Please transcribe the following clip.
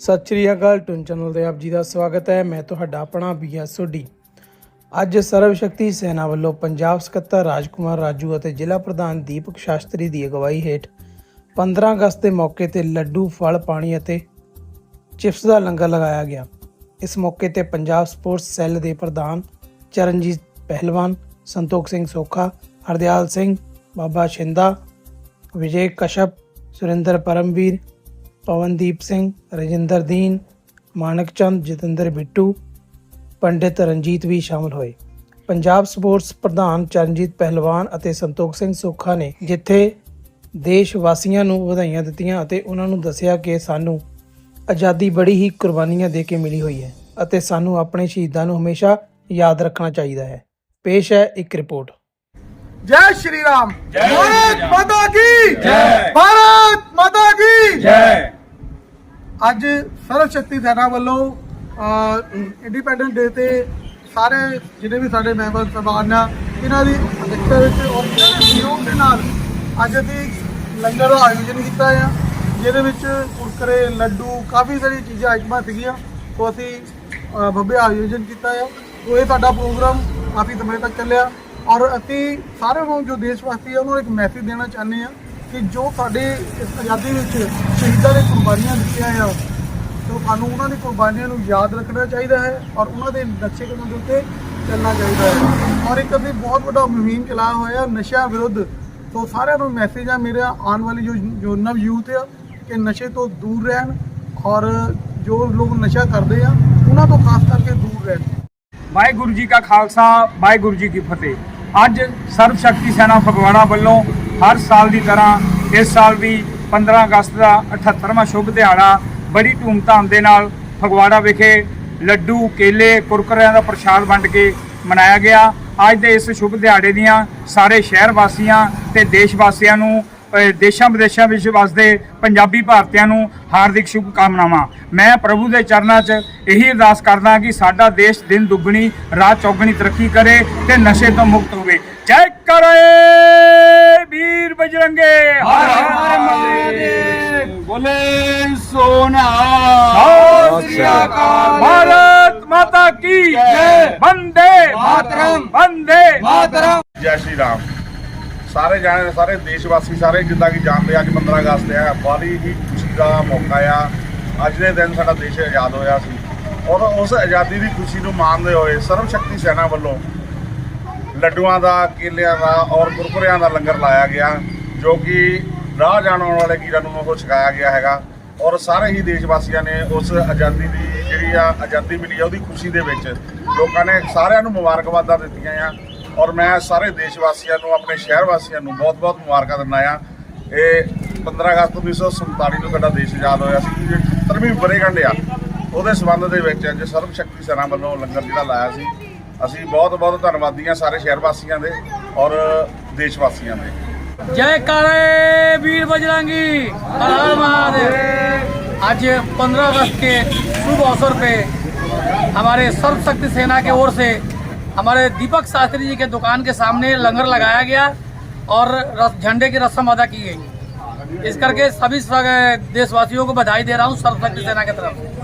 ਸਤਿ ਸ਼੍ਰੀ ਅਕਾਲ ਟੁਨ ਚੈਨਲ ਤੇ ਆਪ ਜੀ ਦਾ ਸਵਾਗਤ ਹੈ। ਮੈਂ ਤੁਹਾਡਾ ਆਪਣਾ ਬੀਐਸ ਸੋਢੀ। ਅੱਜ ਸਰਵ ਸ਼ਕਤੀ ਸੈਨਾ ਵੱਲੋਂ ਪੰਜਾਬ ਸਕੱਤਰ ਰਾਜਕੁਮਾਰ ਰਾਜੂ ਅਤੇ ਜ਼ਿਲ੍ਹਾ ਪ੍ਰਧਾਨ ਦੀਪਕ ਸ਼ਾਸਤਰੀ ਦੀ ਅਗਵਾਈ ਹੇਠ 15 ਅਗਸਤ ਦੇ ਮੌਕੇ ਤੇ ਲੱਡੂ, ਫਲ, ਪਾਣੀ ਅਤੇ ਚਿਪਸ ਦਾ ਲੰਗਰ ਲਗਾਇਆ ਗਿਆ। ਇਸ ਮੌਕੇ ਤੇ ਪੰਜਾਬ ਸਪੋਰਟਸ ਸੈੱਲ ਦੇ ਪ੍ਰਧਾਨ ਚਰਨਜੀਤ ਪਹਿਲਵਾਨ, ਸੰਤੋਖ ਸਿੰਘ ਸੋਖਾ, ਹਰਦਿਆਲ ਸਿੰਘ, ਬਾਬਾ ਸ਼ਿੰਦਾ, ਵਿਜੇ ਕਸ਼ਪ, ਸੁਰਿੰਦਰ ਪਰਮਵੀਰ ਪਵਨਦੀਪ ਸਿੰਘ ਰਜਿੰਦਰ ਦੀਨ ਮਾਨਕਚੰਦ ਜਤਿੰਦਰ ਬਿੱਟੂ ਪੰਡਿਤ ਰਣਜੀਤ ਵੀ ਸ਼ਾਮਲ ਹੋਏ। ਪੰਜਾਬ ਸਪੋਰਟਸ ਪ੍ਰਧਾਨ ਚਰਨਜੀਤ ਪਹਿਲਵਾਨ ਅਤੇ ਸੰਤੋਖ ਸਿੰਘ ਸੋਖਾ ਨੇ ਜਿੱਥੇ ਦੇਸ਼ ਵਾਸੀਆਂ ਨੂੰ ਵਧਾਈਆਂ ਦਿੱਤੀਆਂ ਅਤੇ ਉਹਨਾਂ ਨੂੰ ਦੱਸਿਆ ਕਿ ਸਾਨੂੰ ਆਜ਼ਾਦੀ ਬੜੀ ਹੀ ਕੁਰਬਾਨੀਆਂ ਦੇ ਕੇ ਮਿਲੀ ਹੋਈ ਹੈ ਅਤੇ ਸਾਨੂੰ ਆਪਣੇ ਸ਼ਹੀਦਾਂ ਨੂੰ ਹਮੇਸ਼ਾ ਯਾਦ ਰੱਖਣਾ ਚਾਹੀਦਾ ਹੈ। ਪੇਸ਼ ਹੈ ਇੱਕ ਰਿਪੋਰਟ। ਜੈ ਸ਼੍ਰੀ ਰਾਮ। ਜੈ ਮਾਤਾ ਕੀ? ਜੈ। ਭਾਰਤ ਅੱਜ ਸਰਵ ਸ਼ਕਤੀ ਸੈਨਾ ਵੱਲੋਂ ਇੰਡੀਪੈਂਡੈਂਸ ਡੇ ਤੇ ਸਾਰੇ ਜਿਹੜੇ ਵੀ ਸਾਡੇ ਮੈਂਬਰ ਸਭਾਨ ਆ, ਇਹਨਾਂ ਦੀ ਅਧਿਕਤਾ ਵਿੱਚ ਔਰ ਇਹਨਾਂ ਦੇ ਸਹਿਯੋਗ ਦੇ ਨਾਲ ਅੱਜ ਅਸੀਂ ਲੰਗਰ ਦਾ ਆਯੋਜਨ ਕੀਤਾ ਆ, ਜਿਹਦੇ ਵਿੱਚ ਕੁਰਕਰੇ, ਲੱਡੂ, ਕਾਫੀ ਸਾਰੀ ਚੀਜ਼ਾਂ, ਆਈਟਮਾਂ ਸੀਗੀਆਂ ਤੋਂ ਅਸੀਂ ਬੱਬੇ ਆਯੋਜਨ ਕੀਤਾ ਆ। ਤੋਂ ਇਹ ਸਾਡਾ ਪ੍ਰੋਗਰਾਮ ਕਾਫੀ ਸਮੇਂ ਤੱਕ ਚੱਲਿਆ ਔਰ ਅਸੀਂ ਸਾਰਿਆਂ ਨੂੰ ਜੋ ਦੇਸ਼ ਵਾਸੀ ਆ, ਉਹਨਾਂ ਨੂੰ ਇੱਕ ਮੈਸੇਜ ਦੇਣਾ ਚਾਹੁੰਦੇ ਆ ਕਿ ਜੋ ਸਾਡੇ ਇਸ ਆਜ਼ਾਦੀ ਵਿੱਚ ਸ਼ਹੀਦਾਂ ਨੇ ਕੁਰਬਾਨੀਆਂ ਦਿੱਤੀਆਂ ਆ, ਤੋ ਸਾਨੂੰ ਉਹਨਾਂ ਦੀ ਕੁਰਬਾਨੀਆਂ ਨੂੰ ਯਾਦ ਰੱਖਣਾ ਚਾਹੀਦਾ ਹੈ ਔਰ ਉਹਨਾਂ ਦੇ ਨਕਸ਼ੇ ਕਦਮ ਦੇ ਉੱਤੇ ਚੱਲਣਾ ਚਾਹੀਦਾ ਹੈ। ਔਰ ਇੱਕ ਅਸੀਂ ਬਹੁਤ ਵੱਡਾ ਮੁਹਿੰਮ ਚਲਾਇਆ ਹੋਇਆ ਨਸ਼ਾ ਵਿਰੁੱਧ, ਤੋ ਸਾਰਿਆਂ ਨੂੰ ਮੈਸੇਜ ਆ ਮੇਰਾ ਆਉਣ ਵਾਲੀ ਜੋ ਜੋ ਨਵ ਯੂਥ ਆ, ਕਿ ਨਸ਼ੇ ਤੋਂ ਦੂਰ ਰਹਿਣ ਔਰ ਜੋ ਲੋਕ ਨਸ਼ਾ ਕਰਦੇ ਆ, ਉਹਨਾਂ ਤੋਂ ਖਾਸ ਕਰਕੇ ਦੂਰ ਰਹਿਣ। ਵਾਹਿਗੁਰੂ ਜੀ ਕਾ ਖਾਲਸਾ, ਵਾਹਿਗੁਰੂ ਜੀ ਕੀ ਫਤਿਹ। ਅੱਜ ਸਰਵ ਸ਼ਕਤੀ ਸੈਨਾ ਫਗਵਾੜਾ ਵੱਲੋਂ ਹਰ ਸਾਲ ਦੀ ਤਰ੍ਹਾਂ ਇਸ ਸਾਲ ਵੀ 15 ਅਗਸਤ ਦਾ 78ਵਾਂ ਸ਼ੁਭ ਦਿਹਾੜਾ ਬੜੀ ਧੂਮਧਾਮ ਦੇ ਨਾਲ ਫਗਵਾੜਾ ਵਿਖੇ ਲੱਡੂ, ਕੇਲੇ, ਕੁਰਕਰਿਆਂ ਦਾ ਪ੍ਰਸ਼ਾਦ ਵੰਡ ਕੇ ਮਨਾਇਆ ਗਿਆ। ਅੱਜ ਦੇ ਇਸ ਸ਼ੁਭ ਦਿਹਾੜੇ ਦੀਆਂ ਸਾਰੇ ਸ਼ਹਿਰ ਵਾਸੀਆਂ ਤੇ ਦੇਸ਼ ਵਾਸੀਆਂ ਨੂੰ ਦੇਸ਼ਾਂ ਵਿਦੇਸ਼ਾਂ ਵਿੱਚ ਵਸਦੇ ਪੰਜਾਬੀ ਭਾਰਤੀਆਂ ਨੂੰ ਹਾਰਦਿਕ ਸ਼ੁਭ ਕਾਮਨਾਵਾਂ ਮੈਂ ਪ੍ਰਭੂ ਦੇ ਚਰਨਾਂ 'ਚ ਇਹੀ ਅਰਦਾਸ ਕਰਦਾ ਕਿ ਸਾਡਾ ਦੇਸ਼ ਦਿਨ ਦੁੱਗਣੀ, ਰਾਤ ਚੌਗਣੀ ਤਰੱਕੀ ਕਰੇ ਤੇ ਨਸ਼ੇ ਤੋਂ ਮੁਕਤ ਹੋਵੇ। ਜੈ ਕਰੇ! ਬਜਰੰਗੇ ਹਰ ਹਰ ਮਹਾਦੇਵ। ਬੋਲੇ ਸੋਨਾ। ਸਤਿ ਸ੍ਰੀ ਅਕਾਲ। ਭਾਰਤ ਮਾਤਾ ਕੀ ਜੈ। ਵੰਦੇ ਮਾਤਰਮ। ਵੰਦੇ। ਮਾਤਰਮ। ਜੈ ਸ਼੍ਰੀ ਰਾਮ। ਸਾਰੇ ਜਾਣੇ ਸਾਰੇ ਦੇਸ਼ ਵਾਸੀ ਸਾਰੇ ਜਿੱਦਾਂ ਕਿ ਜਾਣਦੇ ਆ, ਅੱਜ 15 ਅਗਸਤ ਹੈ ਬੜੀ ਹੀ ਖੁਸ਼ੀ ਦਾ ਮੌਕਾ ਆ। ਅੱਜ ਦੇ ਦਿਨ ਸਾਡਾ ਦੇਸ਼ ਆਜ਼ਾਦ ਹੋਇਆ ਸੀ। ਔਰ ਉਸ ਆਜ਼ਾਦੀ ਦੀ ਖੁਸ਼ੀ ਨੂੰ ਮਾਣਦੇ ਹੋਏ ਸਰਵ ਸ਼ਕਤੀ ਸੈਨਾ ਵੱਲੋਂ ਲੱਡੂਆਂ ਦਾ ਕੇਲਿਆਂ ਦਾ ਔਰ ਕੁਰਕੁਰਿਆਂ ਦਾ ਲੰਗਰ ਲਾਇਆ ਗਿਆ। ਜੋ ਕਿ ਰਾਹ ਜਾਣ ਆਉਣ ਵਾਲੇ ਵੀਰਾਂ ਨੂੰ ਉਹ ਛਕਾਇਆ ਗਿਆ ਹੈਗਾ। ਔਰ ਸਾਰੇ ਹੀ ਦੇਸ਼ ਵਾਸੀਆਂ ਨੇ ਉਸ ਆਜ਼ਾਦੀ ਦੀ ਜਿਹੜੀ ਆ ਆਜ਼ਾਦੀ ਮਿਲੀ ਆ, ਉਹਦੀ ਖੁਸ਼ੀ ਦੇ ਵਿੱਚ ਲੋਕਾਂ ਨੇ ਸਾਰਿਆਂ ਨੂੰ ਮੁਬਾਰਕਬਾਦਾਂ ਦਿੱਤੀਆਂ ਆ। ਔਰ ਮੈਂ ਸਾਰੇ ਦੇਸ਼ ਵਾਸੀਆਂ ਨੂੰ, ਆਪਣੇ ਸ਼ਹਿਰ ਵਾਸੀਆਂ ਨੂੰ ਬਹੁਤ-ਬਹੁਤ ਮੁਬਾਰਕਾਂ ਦਿੰਦਾ ਆ। ਇਹ 15 ਅਗਸਤ 1947 ਨੂੰ ਸਾਡਾ ਦੇਸ਼ ਆਜ਼ਾਦ ਹੋਇਆ ਸੀ ਜਿਹੜੀ 70ਵੀਂ ਵਰ੍ਹੇਗੰਢ ਆ। ਉਹਦੇ ਸਬੰਧ ਦੇ ਵਿੱਚ ਅੱਜ ਸਰਵ ਸ਼ਕਤੀ ਸੈਨਾ ਵੱਲੋਂ ਲੰਗਰ ਜਿਹੜਾ ਲਾਇਆ ਸੀ, ਅਸੀਂ ਬਹੁਤ-ਬਹੁਤ ਧੰਨਵਾਦੀ ਹਾਂ ਸਾਰੇ ਸ਼ਹਿਰ ਵਾਸੀਆਂ ਦੇ ਔਰ ਦੇਸ਼ ਵਾਸੀਆਂ ਦੇ। जय काले वीर बजरंगी, हर महादेव। आज 15 अगस्त के शुभ अवसर पे हमारे सर्वशक्ति सेना के ओर से हमारे दीपक शास्त्री जी के दुकान के सामने लंगर लगाया गया और झंडे की रस्म अदा की गई। इस करके सभी देशवासियों को बधाई दे रहा हूँ सर्वशक्ति सेना की तरफ़ से।